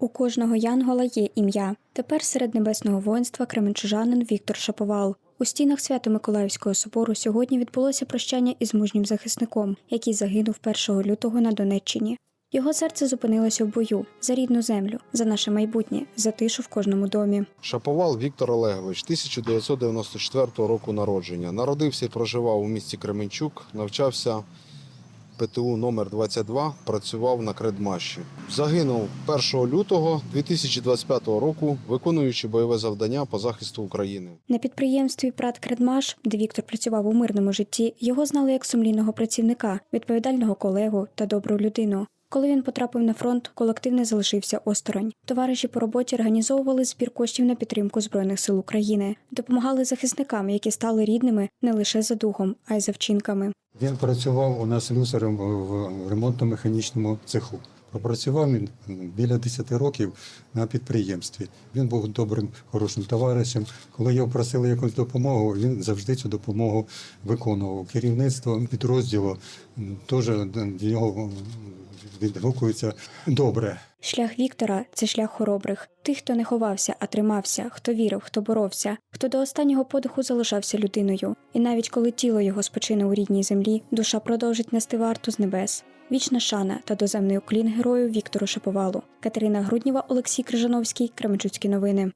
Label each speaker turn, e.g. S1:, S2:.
S1: У кожного янгола є ім'я. Тепер серед небесного воїнства кременчужанин Віктор Шаповал. У стінах Свято-Миколаївського собору сьогодні відбулося прощання із мужнім захисником, який загинув 1 лютого на Донеччині. Його серце зупинилося в бою за рідну землю, за наше майбутнє, за тишу в кожному домі.
S2: Шаповал Віктор Олегович, 1994 року народження. Народився і проживав у місті Кременчук, навчався ПТУ номер 22 працював на Кредмаші. Загинув 1 лютого 2025 року, виконуючи бойове завдання по захисту України.
S1: На підприємстві Прат Кредмаш, де Віктор працював у мирному житті, його знали як сумлінного працівника, відповідального колегу та добру людину. Коли він потрапив на фронт, колектив не залишився осторонь. Товариші по роботі організовували збір коштів на підтримку збройних сил України, допомагали захисникам, які стали рідними не лише за духом, а й за вчинками.
S3: Він працював у нас люсером в ремонтно-механічному цеху. Пропрацював він біля 10 років на підприємстві. Він був добрим, хорошим товаришем. Коли його просили якусь допомогу, він завжди цю допомогу виконував. Керівництво підрозділу теж до нього відгукується добре.
S1: Шлях Віктора це шлях хоробрих, тих, хто не ховався, а тримався, хто вірив, хто боровся, хто до останнього подиху залишався людиною. І навіть коли тіло його спочине у рідній землі, душа продовжить нести варту з небес. Вічна шана та доземний уклін герою Віктору Шаповалу. Катерина Грудніва, Олексій Крижановський, Кременчуцькі новини.